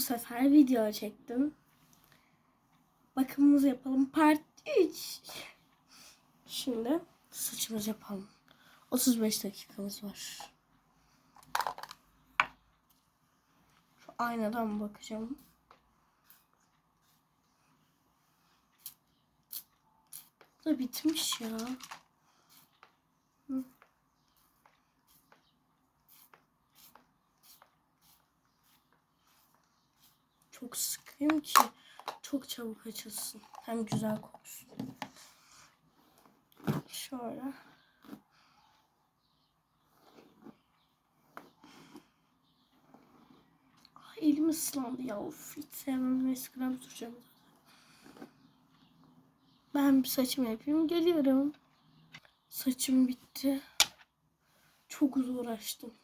bu sefer video çektim. Bakımımızı yapalım. Part 3. Şimdi saçımızı yapalım. 35 dakikamız var. Şu aynadan bakacağım. Bu da bitmiş ya. Hı. Çok sıkayım ki çok çabuk açılsın. Hem güzel koksun. Şöyle. Ay, elim ıslandı ya. Of, hiç sevmem. Neyse krem süreceğim. Ben bir saçımı yapayım. Geliyorum. Saçım bitti. Çok uğraştım.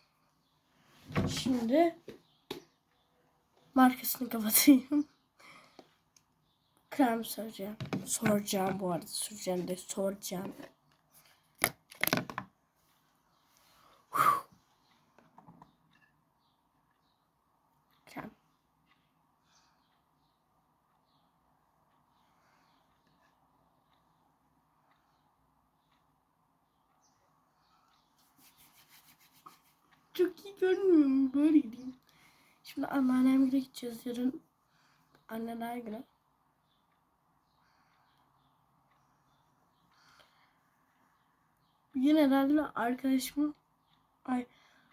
Şimdi markasını kapatayım. Krem süreceğim. Soracağım bu arada. Süreceğim de soracağım. Çok iyi görünmüyor mu? Böyle gideyim. Şimdi anneannemle gideceğiz yarın. Anneler günü. Bugün herhalde arkadaşımın ay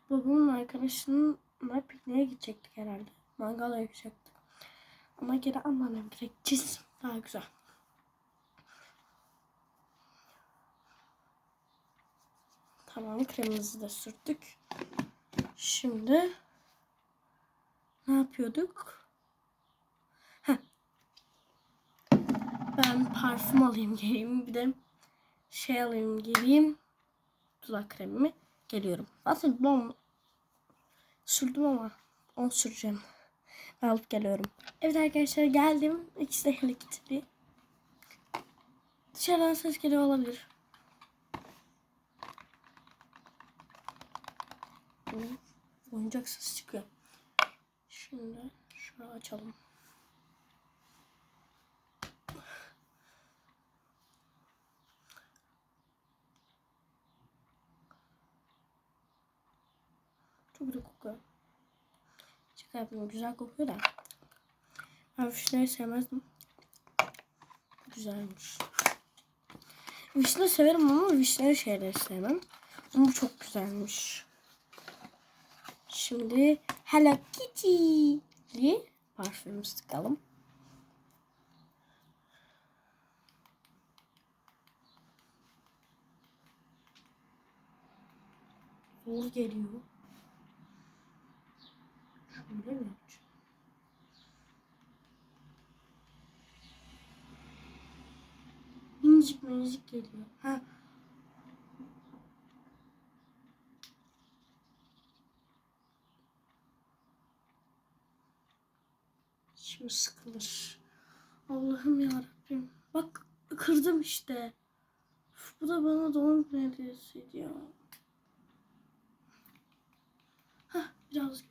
babamın arkadaşınınla pikniğe gidecektik herhalde. Mangal yakacaktık. Ama geri anneannem gideceğiz. Daha güzel. Tamam kremimizi de sürdük. Şimdi ne yapıyorduk? Heh. Ben parfüm alayım geleyim. Bir de şey alayım geleyim. Dudak kremimi geliyorum. Aslında ben sürdüm ama onu süreceğim. Ben alıp geliyorum. Evet arkadaşlar geldim. İkisi de elektrikli. Dışarıdan ses geliyor olabilir. Oyuncak sesi çıkıyor. Şimdi şöyle açalım. Çok güzel kokuyor. Şaka yapıyorum. Güzel kokuyor da. Ben vişneyi sevmezdim. Güzelmiş. Vişne severim ama vişne şeyleri sevmem. Ama çok güzelmiş. Şimdi Hello Kitty'li parfüm sıkalım. Zor geliyor. Şöyle mi? Minicik minicik geliyor. Ha. Şimdi sıkılır. Allah'ım ya Rabbim. Bak kırdım işte. Üf, bu da bana doğum günü hediyesiydi ya. Hah biraz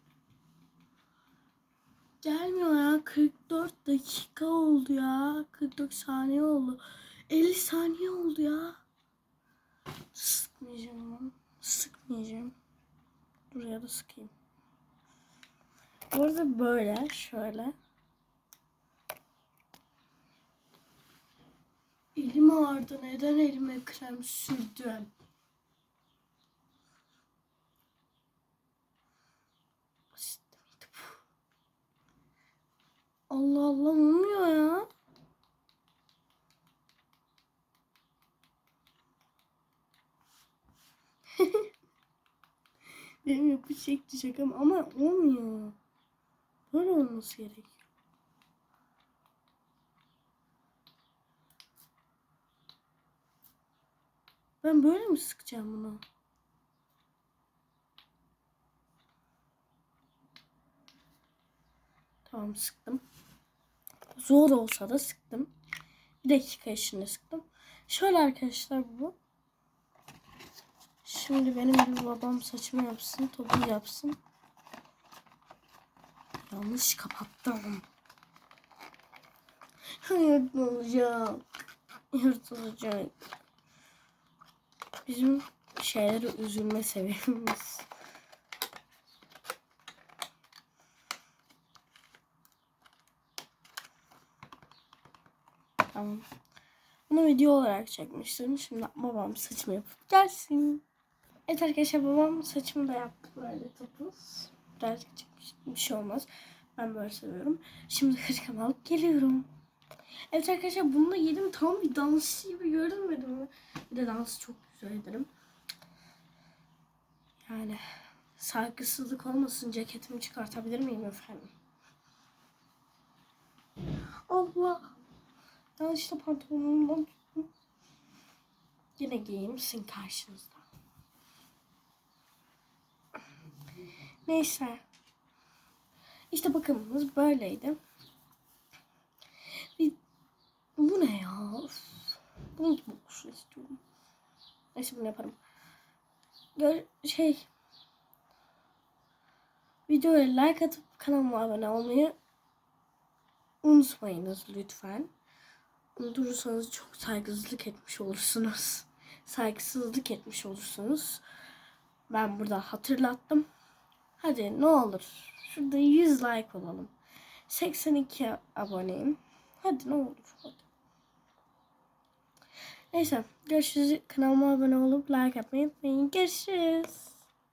Gelmiyor ya. 44 dakika oldu ya. 44 saniye oldu. 50 saniye oldu ya. Sıkmayacağım ama. Sıkmayacağım. Buraya da sıkayım. Burada böyle şöyle. Elim ağrıdı. Neden elime krem sürdüm? Allah Allah olmuyor ya. Benim yapacak şakam ama olmuyor. Böyle olması gerekiyor. Ben böyle mi sıkacağım bunu? Tamam sıktım. Zor olsa da sıktım. Bir dakika içinde sıktım. Şöyle arkadaşlar bu. Şimdi benim bir babam saçımı yapsın, topu yapsın. Yanlış kapattım. Yırtılacak. Yırtılacak. Bizim şeylere üzülme seviyemiz. Tamam. Bunu video olarak çekmiştim. Şimdi babam saçımı yapıp gelsin. Evet arkadaşlar babam saçımı da yaptı böyle topuz. Birazcık. Bir şey olmaz. Ben böyle seviyorum. Şimdi hırkamı alıp geliyorum. Evet arkadaşlar bunu da yedim. Tam bir dans gibi görünmedi mi? Bir de dansı çok ederim. Yani saygısızlık olmasın ceketimi çıkartabilir miyim efendim? Allah. Yanlışlıkla pantolonumdan tuttum. Yine giyeyim sizin karşınızda. Neyse. İşte bakımımız böyleydi. Bir, bu ne ya? Da olsun istiyorum. Neyse bunu yaparım. Gör, şey videoya like atıp kanalıma abone olmayı unutmayınız lütfen. Unutursanız çok saygısızlık etmiş olursunuz. Saygısızlık etmiş olursunuz. Ben burada hatırlattım. Hadi ne olur. Şurada 100 like olalım. 82 aboneyim. Hadi ne olur. Hadi. Neyse. Görüşürüz. Kanalıma abone olup like atmayı unutmayın. Görüşürüz.